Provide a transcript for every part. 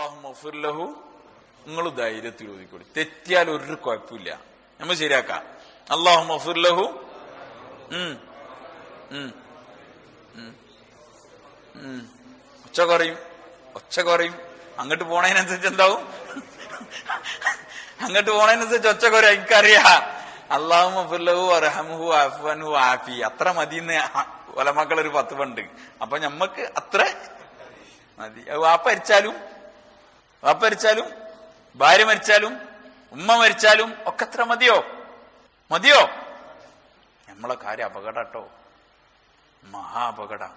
അള്ളാഹു മഫുല്ലഹു നിങ്ങൾ ധൈര്യത്തിൽ ഓതിക്കോളി. തെറ്റിയാൽ ഒരു കുഴപ്പമില്ല. നമ്മൾ ശരിയാക്കാം. അള്ളാഹു ഉം ഒച്ച കുറയും. ഒച്ച കുറയും. അങ്ങോട്ട് പോണതിനനുസരിച്ച് എന്താവും? അങ്ങോട്ട് പോണതിനനുസരിച്ച് ഒച്ച കുറയും. എനിക്കറിയാ. അള്ളാഹു മഫുല്ലഹു അറഹമുഹു അഫ്വൻഹു ആഫി അത്ര മതിന്ന് ഒലമക്കൾ ഒരു പത്ത് പണ്ട്. അപ്പൊ ഞമ്മക്ക് അത്ര മതി. വാപ്പ മരിച്ചാലും വാപ്പ മരിച്ചാലും ഭാര്യ മരിച്ചാലും ഉമ്മ മരിച്ചാലും ഒക്കെ അത്ര മതിയോ? മതിയോ? നമ്മളെ കാര്യം അപകടട്ടോ മഹാ അപകടം.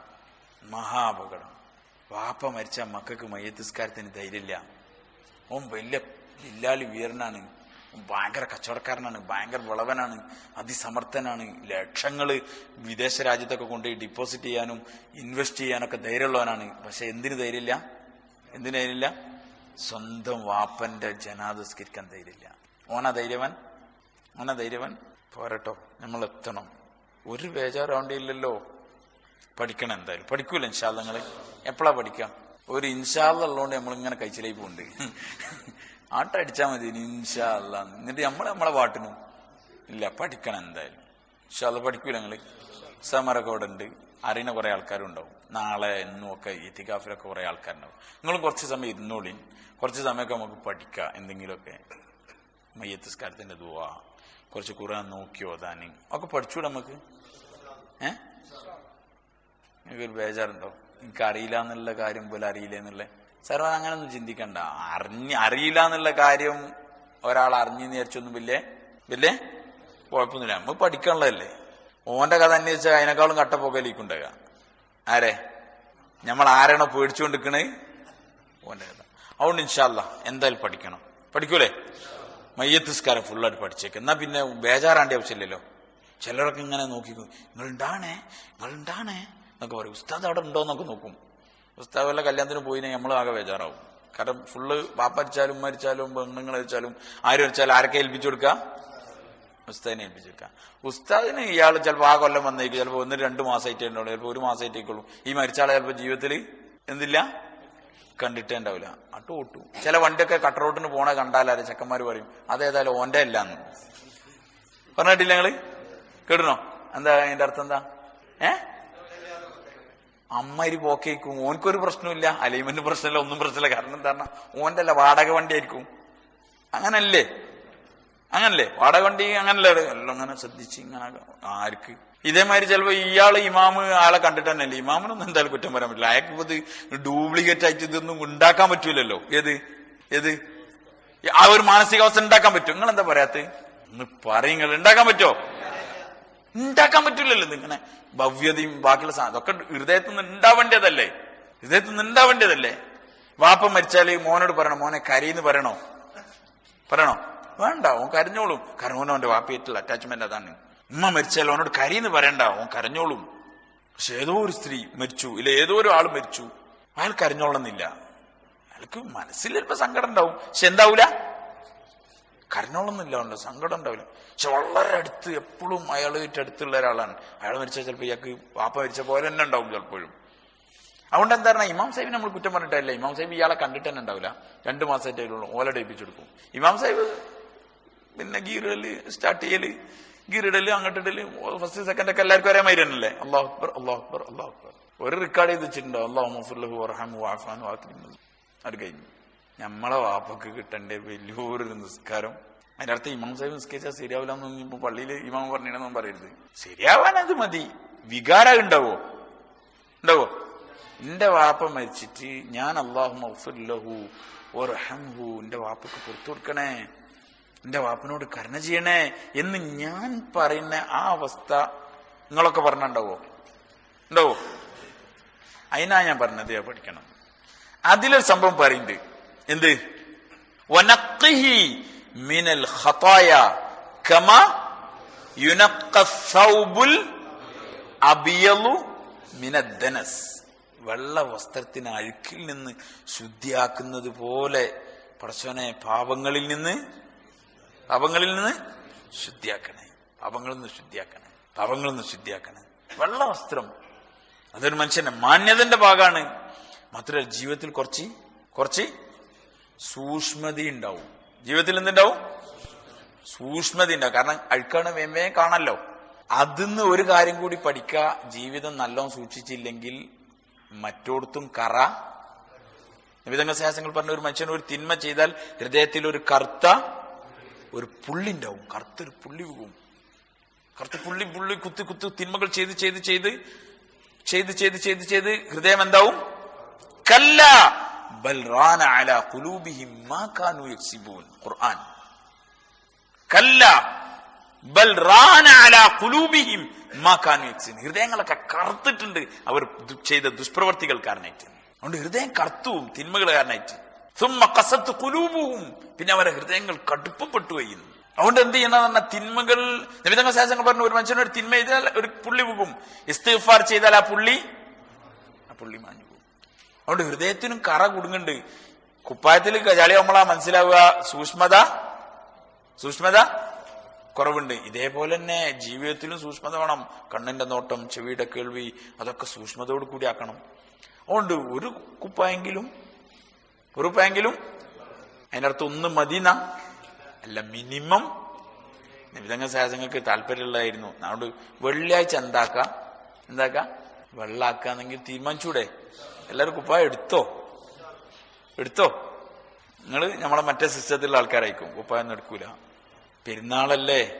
മഹാ അപകടം. വാപ്പ മരിച്ച മക്കൾക്ക് മയ്യത്തിസ്കാരത്തിന് ധൈര്യമില്ല. ഓൻ വലിയ ഇല്ലാലി വീരനാണ് ഭയങ്കര കച്ചവടക്കാരനാണ്. ഭയങ്കര വിളവനാണ്. അതിസമർത്ഥനാണ്. ലക്ഷങ്ങൾ വിദേശ രാജ്യത്തൊക്കെ കൊണ്ടുപോയി ഡിപ്പോസിറ്റ് ചെയ്യാനും ഇൻവെസ്റ്റ് ചെയ്യാനൊക്കെ ധൈര്യമുള്ളവനാണ്. പക്ഷെ എന്തിനു ധൈര്യമില്ല? എന്തിനു ധൈര്യമില്ല? സ്വന്തം വാപ്പന്റെ ജനാദസ്കരിക്കാൻ ധൈര്യമില്ല. ഓനാ ധൈര്യവൻ? ഓനാ ധൈര്യവൻ? പോരട്ടോ നമ്മൾ എത്തണം ഒരു ബേജാറാവേണ്ടിയില്ലല്ലോ പഠിക്കണം എന്തായാലും. പഠിക്കൂല ഇൻഷാല്ല നിങ്ങൾ എപ്പോഴാ പഠിക്കാം? ഒരു ഇൻഷാല്ലുള്ളതുകൊണ്ട് നമ്മൾ ഇങ്ങനെ കഴിച്ചിലേക്ക് പോകുന്നുണ്ട് ആട്ടടിച്ചാൽ മതി ഇനി ഇൻഷാല്ല എന്നിട്ട് നമ്മൾ നമ്മളെ പാട്ടിനും. ഇല്ല പഠിക്കണം എന്തായാലും. ഇൻഷാല്ല പഠിക്കൂല നിങ്ങൾ. സമരൊക്കെ ഇവിടെ ഉണ്ട് അറിയുന്ന കുറെ ആൾക്കാരുണ്ടാവും. നാളെ എന്നും ഒക്കെ എത്തിക്കാഫിലൊക്കെ കുറെ ആൾക്കാരുണ്ടാവും. നിങ്ങൾ കുറച്ച് സമയം ഇരുന്നോളിൻ കുറച്ച് സമയമൊക്കെ നമുക്ക് പഠിക്കാം. എന്തെങ്കിലുമൊക്കെ മയ്യത്തിസ്കാരത്തിന്റെ ദുവാ. കുറച്ച് ഖുറാൻ നോക്കിയോ ദാനി ഒക്കെ പഠിച്ചൂടെ നമുക്ക്? ഏഹ് നിങ്ങൾക്കൊരു ബേജാറുണ്ടോ? എനിക്ക് അറിയില്ല എന്നുള്ള കാര്യം പോലെ അറിയില്ല എന്നുള്ള. സാർ അങ്ങനൊന്നും ചിന്തിക്കണ്ട. അറിഞ്ഞ് അറിയില്ല എന്നുള്ള കാര്യം ഒരാൾ അറിഞ്ഞു വിചാരിച്ചൊന്നും വലിയ വലിയ കുഴപ്പമൊന്നുമില്ല. നമ്മൾ പഠിക്കാനുള്ളതല്ലേ? ഓന്റെ കഥ അന്വേഷിച്ചാൽ അതിനേക്കാളും കട്ടപ്പോക്കലേക്കുണ്ടാകുക ആരെ? നമ്മൾ ആരാണോ പേടിച്ചുകൊണ്ടിരിക്കണേ? ഓന്റെ കഥ. അതുകൊണ്ട് ഇൻഷാല്ല എന്തായാലും പഠിക്കണം. പഠിക്കൂലേ? മയ്യത്തിസ്കാരം ഫുള്ളായിട്ട് പഠിച്ചേക്ക്. എന്നാ പിന്നെ ബേജാറാണ്ടി ആവശ്യമില്ലല്ലോ. ചിലരൊക്കെ ഇങ്ങനെ നോക്കിക്കും നിങ്ങൾ ഉണ്ടാണേ നിങ്ങൾ ഉണ്ടാണേ എന്നൊക്കെ പറയും. ഉസ്താദ് അവിടെ ഉണ്ടോ? എന്നൊക്കെ നോക്കും. ഉസ്താദ് വല്ല കല്യാണത്തിന് പോയിനെ നമ്മൾ ആകെ ബേജാറാവും. കാരണം ഫുള്ള് പാപ്പ മരിച്ചാലും പെണ്ണുങ്ങൾ അരിച്ചാലും ആര് അരിച്ചാലും ആരൊക്കെ ഏൽപ്പിച്ചു കൊടുക്കുക ഉസ്താദിനെ ഏൽപ്പിച്ചു കൊടുക്കുക ഉസ്താദിന് ഇയാൾ ചിലപ്പോൾ ആ കൊല്ലം വന്നേക്കും ചിലപ്പോൾ ഒന്ന് രണ്ട് മാസമായിട്ടേ ഉണ്ടാവുള്ളൂ ചിലപ്പോൾ ഒരു മാസമായിട്ടേക്കുള്ളൂ ഈ മരിച്ചാളെ ചിലപ്പോൾ ജീവിതത്തിൽ എന്തില്ല? കണ്ടിട്ടേ ഉണ്ടാവില്ല അട്ടു ഒട്ടു. ചില വണ്ടിയൊക്കെ കട്ടറോട്ടിന് പോണ കണ്ടാലാരെ ചെക്കന്മാർ പറയും അതേതായാലും ഓന്റെ അല്ലാന്ന്. പറഞ്ഞിട്ടില്ല ഞങ്ങൾ കേടണോ എന്താ അതിന്റെ അർത്ഥം എന്താ? ഏ? അമ്മരി പോക്കേക്കും. ഓൻക്കൊരു പ്രശ്നമില്ല അലൈൻമെന്റ് പ്രശ്നമില്ല ഒന്നും പ്രശ്നമില്ല. കാരണം എന്താ ഓന്റെ അല്ല വാടക വണ്ടി ആയിരിക്കും അങ്ങനല്ലേ? അങ്ങനല്ലേ? വാടക വണ്ടി അങ്ങനല്ലേ? എല്ലാം അങ്ങനെ ശ്രദ്ധിച്ച് ഇങ്ങനെ ആർക്ക്? ഇതേമാതിരി ചിലപ്പോ ഇയാൾ ഇമാമ് ആളെ കണ്ടിട്ട് തന്നെയല്ലേ? ഇമാമിനൊന്നും എന്തായാലും കുറ്റം പറയാൻ പറ്റില്ല. അയാൾക്ക് ഇത് ഡ്യൂപ്ലിക്കേറ്റ് ആയിട്ട് ഇതൊന്നും ഉണ്ടാക്കാൻ പറ്റൂലല്ലോ. ഏത്? ഏത്? ആ ഒരു മാനസികാവസ്ഥ ഉണ്ടാക്കാൻ പറ്റും. നിങ്ങൾ എന്താ പറയാത്ത ഒന്ന് പറയുങ്ങൾ ഉണ്ടാക്കാൻ പറ്റോ? ഉണ്ടാക്കാൻ പറ്റില്ലല്ലോ നിങ്ങനെ ഭവ്യതയും ബാക്കിയുള്ള സാധനം അതൊക്കെ ഹൃദയത്തിൽ നിന്ന് ഉണ്ടാവേണ്ടതല്ലേ? ഹൃദയത്തിൽ നിന്ന് ഉണ്ടാവേണ്ടതല്ലേ? വാപ്പ മരിച്ചാൽ മോനോട് പറയണോ? മോനെ കരയിന്ന് പറയണോ? പറയണോ? വേണ്ട ഓൻ കരഞ്ഞോളും. കാരണം ഓൻ അവന്റെ വാപ്പയായിട്ടുള്ള അറ്റാച്ച്മെന്റ് അതാണ്. ഉമ്മ മരിച്ചാൽ അവനോട് എന്ന് പറയണ്ട ഓൻ കരഞ്ഞോളും. പക്ഷെ ഏതോ ഒരു സ്ത്രീ മരിച്ചു ഇല്ല ഏതോ ഒരു ആൾ മരിച്ചു. അയാൾ കരഞ്ഞോളന്നില്ല അയാൾക്ക് മനസ്സിൽ ചിലപ്പോ സങ്കടം ഉണ്ടാവും. പക്ഷെ എന്താവൂല? കരഞ്ഞോളന്നില്ല ഉണ്ടോ സങ്കടം ഉണ്ടാവില്ല. പക്ഷെ വളരെ അടുത്ത് എപ്പോഴും അയാളായിട്ട് അടുത്തുള്ള ഒരാളാണ്. അയാൾ മരിച്ചാൽ ചിലപ്പോൾ ഇയാൾക്ക് വാപ്പ മരിച്ച പോലെ തന്നെ ഉണ്ടാവും ചിലപ്പോഴും. അതുകൊണ്ട് എന്താണ് ഇമാം സാഹിബ് നമ്മൾ കുറ്റം പറഞ്ഞിട്ടില്ല. ഇമാം സാഹിബ് ഇയാളെ കണ്ടിട്ട് തന്നെ ഉണ്ടാവില്ല. രണ്ടു മാസമായിട്ടേ ഓല ഡേപ്പിച്ചു കൊടുക്കും ഇമാം സാഹിബ് പിന്നെ ഗീറിടൽ സ്റ്റാർട്ട് ചെയ്യൽ ഗീറിടൽ അങ്ങോട്ടിടൽ ഫസ്റ്റ് സെക്കൻഡ് ഒക്കെ എല്ലാവർക്കും ഒരേ മാതിരി അള്ളാഹു അക്ബർ അള്ളാഹു അക്ബർ അള്ളാഹു അക്ബർ. ഒരു റെക്കോർഡ് ചെയ്ത് വെച്ചിട്ടുണ്ടോ അള്ളാഹു മഫുല്ലഹു വർഹാമു വാഫാനു വാക്കിരുന്നത് അത് കഴിഞ്ഞു. നമ്മളെ വാപ്പക്ക് കിട്ടേണ്ട വലിയൊരു നിസ്കാരം. അതിന്റെ അർത്ഥം ഇമാം സാഹിബ് നിസ്കരിച്ചാൽ ശരിയാവില്ല എന്നൊന്നും ഇപ്പൊ പള്ളിയിൽ ഇമാം പറഞ്ഞിടന്നൊന്നും പറയരുത്. ശരിയാവാൻ അത് മതി. വികാരം ഉണ്ടാവോ? ഉണ്ടാവോ? എന്റെ വാപ്പ മരിച്ചിട്ട് ഞാൻ അള്ളാഹു മഫുല്ലഹു ഓർഹംഹു എന്റെ വാപ്പക്ക് പുറത്തു കൊടുക്കണേ. എന്റെ വാപ്പനോട് കരുണ ചെയ്യണേ എന്ന് ഞാൻ പറയുന്ന ആ അവസ്ഥ നിങ്ങളൊക്കെ പറഞ്ഞുണ്ടാവോ ഉണ്ടാവോ? അതിനാ ഞാൻ പറഞ്ഞത് പഠിക്കണം. അതിലൊരു സംഭവം പറയുന്നുണ്ട്. എന്ത്? മിനൽ ഖതായ കമ മിനദ്ദനസ് വെള്ള വസ്ത്രത്തിന് അഴുക്കിൽ നിന്ന് ശുദ്ധിയാക്കുന്നത് പോലെ പടച്ചോനെ പാപങ്ങളിൽ നിന്ന് പാപങ്ങളിൽ നിന്ന് ശുദ്ധിയാക്കണേ. പാപങ്ങളിൽ നിന്ന് ശുദ്ധിയാക്കണേ. പാപങ്ങളിൽ നിന്ന് ശുദ്ധിയാക്കണേ. വെള്ള വസ്ത്രം അതൊരു മനുഷ്യന്റെ മാന്യതന്റെ ഭാഗമാണ്. മാത്രമല്ല ജീവിതത്തിൽ കുറച്ച് കുറച്ച് സൂക്ഷ്മത ഉണ്ടാവും. ജീവിതത്തിൽ എന്തുണ്ടാവും? സൂക്ഷ്മത ഉണ്ടാവും. കാരണം അഴുക്കാണ് വേമേ കാണല്ലോ. അതിന്ന് ഒരു കാര്യം കൂടി പഠിക്ക ജീവിതം നല്ലോണം സൂക്ഷിച്ചില്ലെങ്കിൽ മറ്റോടത്തും കറ. നിമിതങ്ങൾ ശാസ്ത്രങ്ങൾ പറഞ്ഞ ഒരു മനുഷ്യൻ ഒരു തിന്മ ചെയ്താൽ ഹൃദയത്തിൽ ഒരു കറുത്ത ഒരു പുള്ളി ഉണ്ടാവും. കറുത്തൊരു പുള്ളി പോകും. കറുത്ത പുള്ളി പുള്ളി കുത്തി കുത്തി തിന്മകൾ ചെയ്ത് ചെയ്ത് ചെയ്ത് ചെയ്ത് ചെയ്ത് ചെയ്ത് ചെയ്ത് ഹൃദയം എന്താവും? കല്ല. ഖുർആൻ. കല്ല. ഹൃദയങ്ങളൊക്കെ കറുത്തിട്ടുണ്ട് അവർ ചെയ്ത ദുഷ്പ്രവർത്തികൾ കാരണമായിട്ട്. അതുകൊണ്ട് ഹൃദയം കറുത്തുവും തിന്മകൾ കാരണമായിട്ട്. കുലൂപവും പിന്നെ അവരുടെ ഹൃദയങ്ങൾ കടുപ്പപ്പെട്ടു കഴിയുന്നു അതുകൊണ്ട് എന്ത് ചെയ്യണം പറഞ്ഞാൽ തിന്മകൾ നിമിതങ്ങൾ ശാസങ്ങൾ പറഞ്ഞു ഒരു മനുഷ്യനൊരു തിന്മ ചെയ്താൽ ഒരു പുള്ളി പോകും. ഇസ്തിഫാർ ചെയ്താൽ ആ പുള്ളി ആ പുള്ളി മാഞ്ഞു പോകും. അതുകൊണ്ട് ഹൃദയത്തിനും കറ കുടുങ്ങുന്നുണ്ട്. കുപ്പായത്തിൽ ചളി നമ്മളാ മനസ്സിലാവുക സൂക്ഷ്മത സൂക്ഷ്മത കുറവുണ്ട്. ഇതേപോലെ തന്നെ ജീവിതത്തിലും സൂക്ഷ്മത വേണം. കണ്ണിന്റെ നോട്ടം ചെവിയുടെ കേൾവി അതൊക്കെ സൂക്ഷ്മതയോട് കൂടി ആക്കണം. അതുകൊണ്ട് ഒരു കുപ്പായെങ്കിലും ഒരു കുപ്പായെങ്കിലും അതിനർത്ഥം ഒന്ന് മദീന അല്ല മിനിമം. നിമിതങ്ങൾ സാഹസങ്ങൾക്ക് താല്പര്യമുള്ളതായിരുന്നു. അതുകൊണ്ട് വെള്ളിയാഴ്ച എന്താക്ക? എന്താക്ക? വെള്ളാക്കാന്നെങ്കിൽ തീരുമാനിച്ചൂടെ. എല്ലാവരും കുപ്പായം എടുത്തോ? എടുത്തോ? നിങ്ങൾ നമ്മളെ മറ്റേ സിസ്റ്റത്തിലുള്ള ആൾക്കാരായിരിക്കും. കുപ്പായൊന്നും എടുക്കൂല. പെരുന്നാളല്ലേ?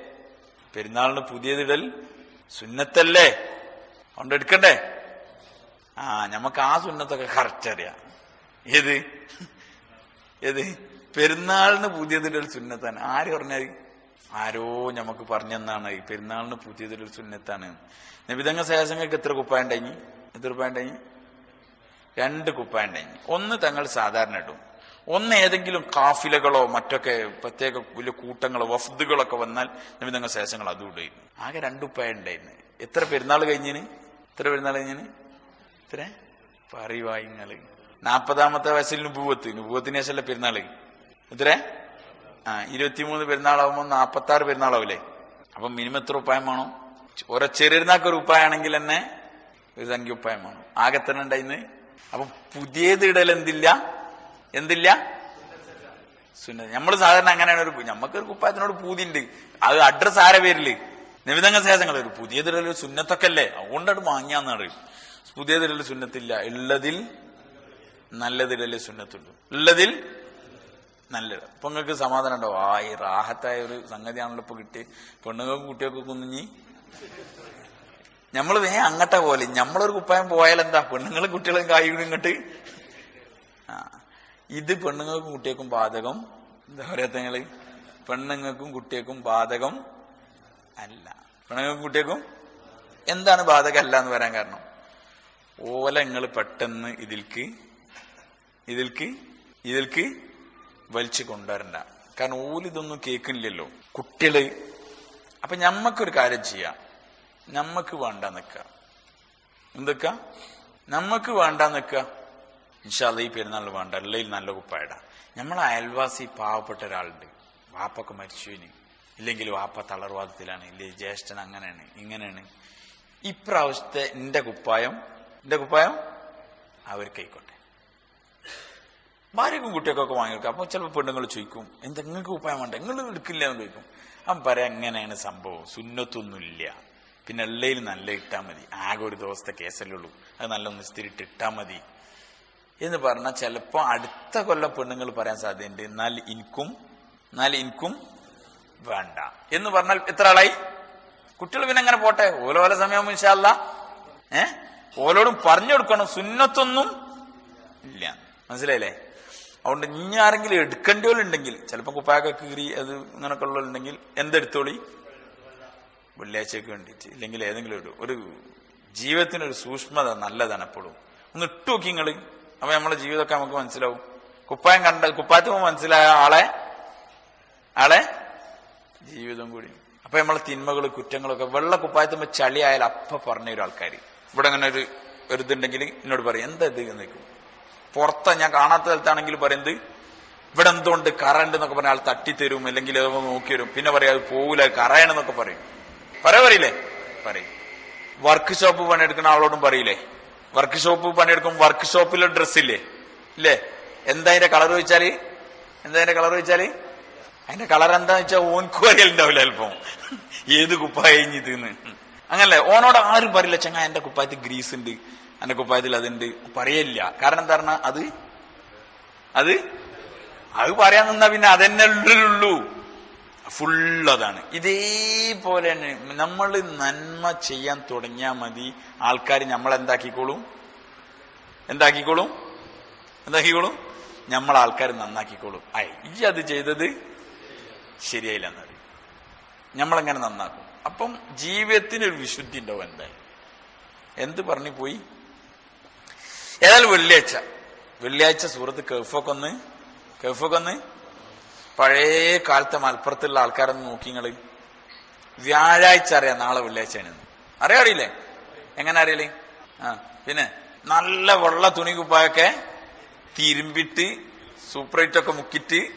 പെരുന്നാളിന് പുതിയതിടൽ സുന്നത്തല്ലേ? അതുകൊണ്ട് എടുക്കണ്ടേ? ആ നമുക്ക് ആ സുന്നത്തൊക്കെ കറക്റ്റ് അറിയാം. ഏത്? ഏത്? പെരുന്നാളിന് ഒരു സുന്നത്താണ്. ആര് പറഞ്ഞാൽ ആരോ നമുക്ക് പറഞ്ഞെന്നാണ്. ഈ പെരുന്നാളിന് ഒരു സുന്നത്താണ്. നിബിതങ്ങ ശേഷങ്ങൾക്ക് എത്ര കുപ്പായ ഉണ്ടായി എത്ര കുപ്പായ ഉണ്ടായി രണ്ട് കുപ്പായ ഉണ്ടായി ഒന്ന് തങ്ങൾ സാധാരണ ഇടും. ഒന്ന് ഏതെങ്കിലും കാഫിലകളോ മറ്റൊക്കെ പ്രത്യേക വലിയ കൂട്ടങ്ങളോ വഫ്ദുകളൊക്കെ വന്നാൽ നിമിതങ്ങൾ ശേഷങ്ങൾ അതും ഇടും. ആകെ രണ്ട് കുപ്പായ ഉണ്ടായിരുന്നു എത്ര പെരുന്നാൾ കഴിഞ്ഞിന്? എത്ര പെരുന്നാൾ കഴിഞ്ഞിന്? എത്ര? പറയുവായി ഇങ്ങൾ. നാപ്പതാമത്തെ വയസ്സിൽ നുപൂവത്ത് നുപൂവത്തിന് ശേഷമല്ല പെരുന്നാൾ. എത്ര ആ ഇരുപത്തിമൂന്ന് പെരുന്നാളാവുമ്പോൾ നാപ്പത്തി ആറ് പെരുന്നാളാവില്ലേ? അപ്പൊ മിനിമം എത്ര ഉപ്പായം വേണം? ഓരോ ചെറിയനാക്ക് ഒരു ഉപ്പായാണെങ്കിൽ തന്നെ ഒരു സംഖ്യ ഉപ്പായം വേണം. ആകെ തന്നെ ഉണ്ടായിന്ന് അപ്പൊ പുതിയത് ഇടൽ എന്തില്ല? എന്തില്ല? സുന്നത്ത്. നമ്മൾ സാധാരണ അങ്ങനെയാണ് ഒരു നമുക്കൊരു കുപ്പായത്തിനോട് പൂതിണ്ട് അത് അഡ്രസ് ആരെ പേരിൽ? നിമിതങ്ങൾ ശേഷങ്ങൾ ഒരു പുതിയതിടൽ സുന്നത്തൊക്കെ അല്ലേ അതുകൊണ്ടാണ് പുതിയ പുതിയതിടൽ സുന്നത്തില്ല. ഉള്ളതിൽ നല്ല നല്ലതിടൽ സുന്നത്തുള്ളൂ ഉള്ളതിൽ നല്ലത്. അപ്പൊ നിങ്ങൾക്ക് സമാധാനം ഉണ്ടാവും. ആ ഈ റാഹത്തായ ഒരു സംഗതിയാണല്ലോ ഇപ്പൊ കിട്ടി പെണ്ണുങ്ങൾക്കും കുട്ടികൾക്കും കുഞ്ഞി. നമ്മൾ വേ അങ്ങട്ട പോലെ. നമ്മളൊരു കുപ്പായം പോയാൽ എന്താ? പെണ്ണുങ്ങളും കുട്ടികളും കായികളും ഇങ്ങട്ട്. ആ ഇത് പെണ്ണുങ്ങൾക്കും കുട്ടികൾക്കും ബാധകം. എന്താ പറയാത്ത നിങ്ങൾ? പെണ്ണുങ്ങൾക്കും കുട്ടികൾക്കും ബാധകം അല്ല. പെണ്ണുങ്ങൾക്കും കുട്ടികൾക്കും എന്താണ് ബാധകം അല്ല എന്ന് വരാൻ കാരണം? ഓല നിങ്ങൾ പെട്ടെന്ന് ഇതിൽക്ക് ഇതിൽക്ക് ഇതിൽക്ക് വലിച്ചു കൊണ്ടുവരണ്ട. കാരണം ഓലിതൊന്നും കേൾക്കുന്നില്ലല്ലോ. കുട്ടികൾ അപ്പൊ ഞമ്മക്കൊരു കാര്യം ചെയ്യാം. നമ്മക്ക് വേണ്ട നിക്ക. എന്തൊക്ക? നമ്മക്ക് വേണ്ട നിക്ക. ഇൻഷാല്ല ഈ പെരുന്നാൾ വേണ്ട. അല്ലെങ്കിൽ നല്ല കുപ്പായിട. നമ്മളെ അയൽവാസി പാവപ്പെട്ട ഒരാളുണ്ട്. വാപ്പൊക്കെ മരിച്ചുവിന് ഇല്ലെങ്കിൽ വാപ്പ തളർവാദത്തിലാണ് ഇല്ലേ ജ്യേഷ്ഠൻ അങ്ങനെയാണ് ഇങ്ങനെയാണ്. ഇപ്രാവശ്യത്തെ എന്റെ കുപ്പായം എന്റെ കുപ്പായം അവർക്ക് ആയിക്കോട്ടെ. ഭാര്യക്കും കുട്ടിയൊക്കെ വാങ്ങിയെടുക്കും. അപ്പൊ ചിലപ്പോൾ പെണ്ണുങ്ങൾ ചോദിക്കും എന്താ നിങ്ങൾക്ക് ഉപ്പായം വേണ്ട? നിങ്ങൾ എടുക്കില്ല എന്ന് ചോദിക്കും. അവൻ പറയാം എങ്ങനെയാണ് സംഭവം. സുന്നത്തൊന്നുമില്ല. പിന്നെ എള്ളയിൽ നല്ല ഇട്ടാൽ മതി. ആകെ ഒരു ദിവസത്തെ കേസല്ലേ ഉള്ളൂ. അത് നല്ല ഒന്ന് സ്ഥിരിട്ട് ഇട്ടാൽ മതി. എന്ന് പറഞ്ഞാൽ ചിലപ്പോൾ അടുത്ത കൊല്ലം പെണ്ണുങ്ങൾ പറയാൻ സാധ്യതയുണ്ട്. എന്നാൽ എനിക്കും എന്നാൽ എനിക്കും വേണ്ട. എന്ന് പറഞ്ഞാൽ എത്ര ആളായി? കുട്ടികൾ പിന്നെ അങ്ങനെ പോട്ടെ? ഓലോല സമയം ഇൻഷാല്ല ഏ? ഓലോടും പറഞ്ഞു കൊടുക്കണം. സുന്നത്തൊന്നും ഇല്ല. മനസ്സിലായില്ലേ? അതുകൊണ്ട് ഇനി ആരെങ്കിലും എടുക്കേണ്ടവരുണ്ടെങ്കിൽ ചിലപ്പോൾ കുപ്പായൊക്കെ കീറി അത് ഇങ്ങനൊക്കെ ഉള്ളുണ്ടെങ്കിൽ എന്തെടുത്തോളി? വെള്ളിയാഴ്ചയ്ക്ക് വേണ്ടിയിട്ട്. ഇല്ലെങ്കിൽ ഏതെങ്കിലും ഒരു ഒരു ജീവിതത്തിനൊരു സൂക്ഷ്മത നല്ലതാണ് എപ്പോഴും. ഒന്ന് ഇട്ടു നോക്കി നിങ്ങൾ. അപ്പൊ നമ്മളെ ജീവിതമൊക്കെ നമുക്ക് മനസ്സിലാവും. കുപ്പായം കണ്ട കുപ്പായത്തിന് മനസ്സിലായ ആളെ ആളെ ജീവിതം കൂടി. അപ്പൊ നമ്മളെ തിന്മകൾ കുറ്റങ്ങളൊക്കെ വെള്ള കുപ്പായത്തുമ്പോ ചളിയായാൽ അപ്പ പറഞ്ഞ ഒരു ആൾക്കാർ ഇവിടെ അങ്ങനെ ഒരു ഒരു ഇതുണ്ടെങ്കിൽ എന്നോട് പറയും എന്താ ഇത്? ചോദിക്കും. പുറത്ത് ഞാൻ കാണാത്ത സ്ഥലത്താണെങ്കിൽ പറയുന്നത് ഇവിടെ എന്തുകൊണ്ട് കറണ്ട് എന്നൊക്കെ പറഞ്ഞാൽ ആൾ തട്ടിത്തരും അല്ലെങ്കിൽ നോക്കി വരും പിന്നെ പറയാം അത് പോവില്ല കറയണെന്നൊക്കെ പറയും. പറയാ പറയില്ലേ? പറയും. വർക്ക് ഷോപ്പ് പണിയെടുക്കുന്ന ആളോടും പറയില്ലേ? വർക്ക് ഷോപ്പ് പണിയെടുക്കും വർക്ക് ഷോപ്പിലെ ഡ്രസ് ഇല്ലേ? എന്താ അതിന്റെ കളർ ചോദിച്ചാൽ? എന്താ അതിന്റെ കളർ വെച്ചാൽ അതിന്റെ കളർ എന്താ വെച്ചാൽ ഓൻക്കും അറിയലുണ്ടാവില്ല അല്പം ഏത് കുപ്പായ ഇതെന്ന് അങ്ങനല്ലേ? ഓനോട് ആരും പറയില്ല ചങ്ങ എന്റെ കുപ്പായത്തിൽ ഗ്രീസ് ഉണ്ട്. എന്റെ കുപ്പായത്തിൽ അതുണ്ട്. പറയില്ല കാരണം എന്താ അത് അത് അത് പറയാൻ നിന്നാ പിന്നെ അതന്നെ ഉള്ളൂ ഫുൾ അതാണ്. ഇതേപോലെ തന്നെ നമ്മൾ നന്മ ചെയ്യാൻ തുടങ്ങിയാൽ മതി. ആൾക്കാർ നമ്മൾ എന്താക്കിക്കോളും? എന്താക്കിക്കോളും? എന്താക്കിക്കോളും? നമ്മൾ ആൾക്കാർ നന്നാക്കിക്കോളും. ആയി ഈ അത് ചെയ്തത് ശരിയായില്ല എന്നത് നമ്മളെങ്ങനെ നന്നാക്കും? അപ്പം ജീവിതത്തിന് ഒരു വിശുദ്ധി ഉണ്ടാവും എന്തായാലും. എന്ത് പറഞ്ഞു പോയി? ഏതായാലും വെള്ളിയാഴ്ച. വെള്ളിയാഴ്ച സൂറത്ത് കെഫൊക്കെ ഒന്ന് കെഫൊക്കെ ഒന്ന് പഴയ കാലത്തെ മലപ്പുറത്തുള്ള ആൾക്കാരൊന്ന് നോക്കി നിങ്ങൾ. വ്യാഴാഴ്ച അറിയാം നാളെ വെള്ളിയാഴ്ചയാണ്. അറിയാം അറിയില്ലേ? എങ്ങനെ അറിയില്ലേ ആ പിന്നെ നല്ല വെള്ള തുണി കുപ്പായൊക്കെ തിരുമ്പിട്ട് സൂപ്പറേറ്റ് ഒക്കെ മുക്കിയിട്ട്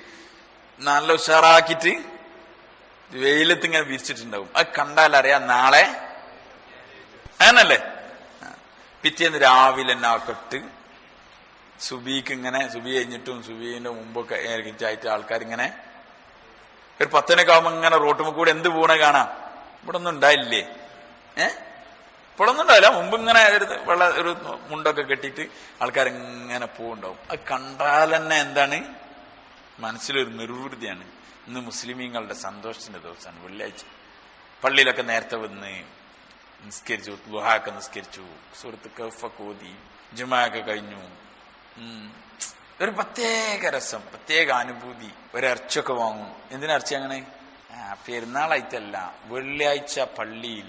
നല്ല ഉഷാറാക്കിയിട്ട് വെയിലത്ത് ഇങ്ങനെ വിരിച്ചിട്ടുണ്ടാവും. അത് കണ്ടാലറിയാം നാളെ. അങ്ങനല്ലേ. പിറ്റേന്ന് രാവിലെ തന്നെ ആ കെട്ട് സുബിക്ക് ഇങ്ങനെ സുബി കഴിഞ്ഞിട്ടും സുബീന്റെ മുമ്പൊക്കെ ആയിട്ട് ആൾക്കാർ ഇങ്ങനെ ഒരു പത്തനൊക്കെ ആവുമ്പോ ഇങ്ങനെ റോട്ടുമ്പോ കൂടെ എന്ത് പോണ കാണാം. ഇവിടെ ഒന്നും ഉണ്ടായില്ലേ? ഏ? ഇപ്പോഴൊന്നും ഉണ്ടാവില്ല. മുമ്പ് ഇങ്ങനെ വെള്ള ഒരു മുണ്ടൊക്കെ കെട്ടിയിട്ട് ആൾക്കാർ ഇങ്ങനെ പോവുണ്ടാവും. അത് കണ്ടാൽ തന്നെ എന്താണ്? മനസ്സിലൊരു നിർവൃതിയാണ്. ഇന്ന് മുസ്ലിമീങ്ങളുടെ സന്തോഷത്തിന്റെ ദിവസമാണ്. വെള്ളിയാഴ്ച. പള്ളിയിലൊക്കെ നേരത്തെ വന്ന് നിസ്കരിച്ചു ലുഹാക്കെ നിസ്കരിച്ചു സുഹൃത്ത് കഫക്കോതി ജുമാക്ക കഴിഞ്ഞു. ഒരു പ്രത്യേക രസം പ്രത്യേക അനുഭൂതി ഒരർച്ചൊക്കെ വാങ്ങും. എന്തിനാ അർച്ച അങ്ങനെ? പെരുന്നാളായിട്ടല്ല വെള്ളിയാഴ്ച പള്ളിയിൽ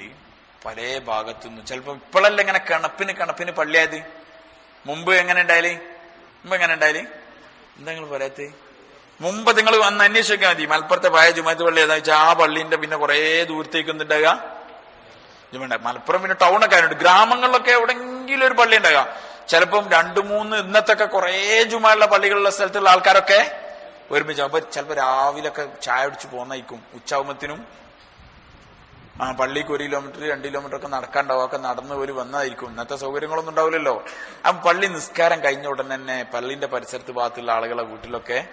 പല ഭാഗത്തുനിന്ന് ചിലപ്പോ ഇപ്പോഴല്ല ഇങ്ങനെ കണപ്പിന് കണപ്പിന് പള്ളിയായത്? മുമ്പ് എങ്ങനെ ഉണ്ടായാലേ? മുമ്പ് എങ്ങനെ ഉണ്ടായാലേ? എന്താ നിങ്ങൾ പറയാത്തേ? മുമ്പ് നിങ്ങൾ വന്ന് അന്വേഷിക്കാൻ മതി. മലപ്പുറത്തെ പായ ജുമാത്ത് പള്ളി ഏതാ വെച്ചാൽ ആ പള്ളിന്റെ പിന്നെ കുറേ ദൂരത്തേക്ക് എന്തുണ്ടാകുക ജുമുണ്ട മലപ്പുറം പിന്നെ ടൗണൊക്കെ ആയതുകൊണ്ട് ഗ്രാമങ്ങളിലൊക്കെ എവിടെയെങ്കിലും ഒരു പള്ളി ഉണ്ടാകാം. ചിലപ്പം രണ്ടു മൂന്ന് ഇന്നത്തൊക്കെ കുറേ ജുമായുള്ള പള്ളികളുള്ള സ്ഥലത്തുള്ള ആൾക്കാരൊക്കെ ഒരുമിച്ച് അപ്പൊ ചിലപ്പോ രാവിലൊക്കെ ചായ അടിച്ച് പോന്നയിക്കും. ഉച്ചാവുമ്പത്തിനും ആ പള്ളിക്ക് ഒരു കിലോമീറ്റർ രണ്ട് കിലോമീറ്റർ ഒക്കെ നടക്കാണ്ടാവും. ഒക്കെ നടന്ന് ഒരു വന്നതായിരിക്കും. ഇന്നത്തെ സൗകര്യങ്ങളൊന്നും ഉണ്ടാവില്ലല്ലോ. ആ പള്ളി നിസ്കാരം കഴിഞ്ഞ ഉടനെ തന്നെ പള്ളിന്റെ പരിസരത്ത് ഭാഗത്തുള്ള ആളുകളെ വീട്ടിലൊക്കെ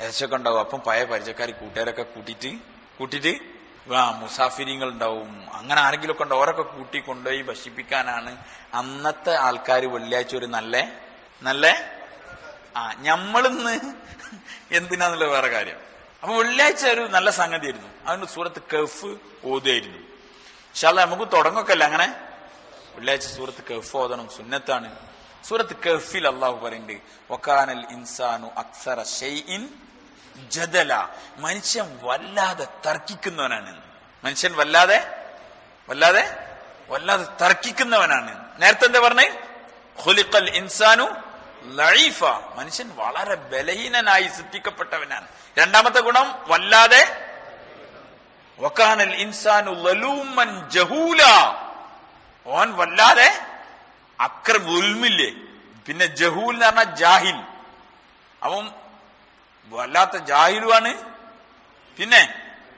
ഏശൊക്കെ ഉണ്ടാവും. അപ്പം പഴയ പരിചയക്കാർ കൂട്ടുകാരൊക്കെ കൂട്ടിയിട്ട് കൂട്ടിയിട്ട് ആ മുസാഫിരിങ്ങൾ ഉണ്ടാവും അങ്ങനെ ആരെങ്കിലും ഒക്കെ ഉണ്ടാവും ഓരൊക്കെ കൂട്ടി കൊണ്ടുപോയി ഭക്ഷിപ്പിക്കാനാണ് അന്നത്തെ ആൾക്കാർ വെള്ളിയാഴ്ച ഒരു നല്ല നല്ല? ആ ഞമ്മളിന്ന് എന്തിനാന്നുള്ള വേറെ കാര്യം. അപ്പൊ വെള്ളിയാഴ്ച ഒരു നല്ല സംഗതിയായിരുന്നു. അതുകൊണ്ട് സൂറത്ത് കഫ് ഓതുമായിരുന്നു പക്ഷെ നമുക്ക് തുടങ്ങൊക്കെയല്ല അങ്ങനെ? വെള്ളിയാഴ്ച സൂറത്ത് കഫ് ഓതണം സുന്നത്താണ്. സൂറത്ത് കഫിൽ അള്ളാഹു പറയുന്നുണ്ട് ഒക്കാനൽ ഇൻസാനു അക്സറ ഷെയ്ഇൻ ജദല. മനുഷ്യൻ വല്ലാതെ തർക്കിക്കുന്നവനാണ്. മനുഷ്യൻ വല്ലാതെ വല്ലാതെ വല്ലാതെ തർക്കിക്കുന്നവനാണ്. നേരത്തെ എന്താ പറഞ്ഞേ? ഹുലിക്കൽ ഇൻസാനു ലൈഫ മനുഷ്യൻ വളരെ ബലഹീനനായി സിദ്ധിക്കപ്പെട്ടവനാണ് രണ്ടാമത്തെ ഗുണം വല്ലാതെ വക്കാനൽ ഇൻസാനു ലലൂമൻ ജഹൂല. ഓൻ വല്ലാതെ അക്രമില്ലേ പിന്നെ ജഹൂൽ എന്ന് പറഞ്ഞാൽ ജാഹിൽ. അവൻ വല്ലാത്ത ജാഹിലുമാണ് പിന്നെ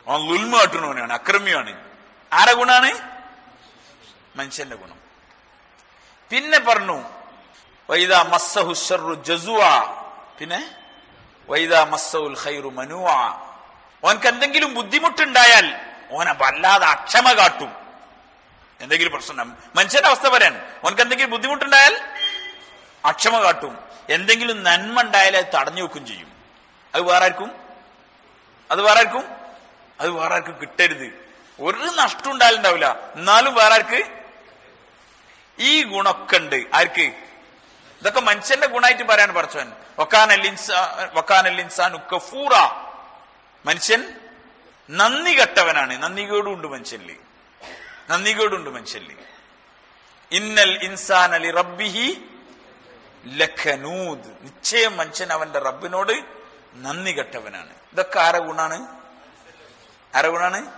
അവൻ ലുൽമ കാട്ടുന്നവനാണ് അക്രമിയാണ് ആരെ ഗുണാണ്? മനുഷ്യന്റെ ഗുണം. പിന്നെ പറഞ്ഞു വൈദ മസ്സഹു ഷർറു ജസുവ. പിന്നെ വൈദ മസ്സഹുൽ ഖൈറു മനുവ. ഓനക്ക് എന്തെങ്കിലും ബുദ്ധിമുട്ടുണ്ടായാൽ ഓനെ വല്ലാതെ അക്ഷമ കാട്ടും. എന്തെങ്കിലും പ്രശ്നം മനുഷ്യന്റെ അവസ്ഥ പറയാൻ ഓനക്ക് എന്തെങ്കിലും ബുദ്ധിമുട്ടുണ്ടായാൽ അക്ഷമ കാട്ടും. എന്തെങ്കിലും നന്മ ഉണ്ടായാൽ തടഞ്ഞു വെക്കും ചെയ്യും. അത് വേറെ ആർക്കും അത് വേറെ ആർക്കും അത് വേറെ ആർക്കും കിട്ടരുത്. ഒരു നഷ്ടം ഉണ്ടായാലുണ്ടാവില്ല. എന്നാലും വേറെ ആർക്ക് ഈ ഗുണമൊക്കെ ഉണ്ട്. ആർക്ക്? ഇതൊക്കെ മനുഷ്യന്റെ ഗുണമായിട്ട് പറയാൻ പറച്ചവൻ വക്കാനല്ലിൻസാൻ മനുഷ്യൻ നന്ദി കെട്ടവനാണ്. നന്ദികേടുണ്ട് മനുഷ്യനിൽ. നന്ദികേടുണ്ട് മനുഷ്യനിൽ. ഇന്നൽ ഇൻസാൻ അലി റബ്ബിഹി ലഖനൂദ്. നിശ്ചയം മനുഷ്യൻ അവന്റെ റബ്ബിനോട് നന്ദി കെട്ടവനാണ്. ഇതൊക്കെ ആരെ ഗുണാണ്? ആരെ ഗുണാണ്?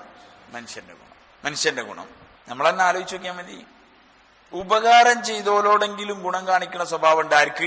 മനുഷ്യന്റെ ഗുണം. മനുഷ്യന്റെ ഗുണം. നമ്മൾ തന്നെ ആലോചിച്ച് നോക്കിയാൽ മതി. ഉപകാരം ചെയ്തോലോടെങ്കിലും ഗുണം കാണിക്കുന്ന സ്വഭാവം ഉണ്ട്. ആർക്ക്?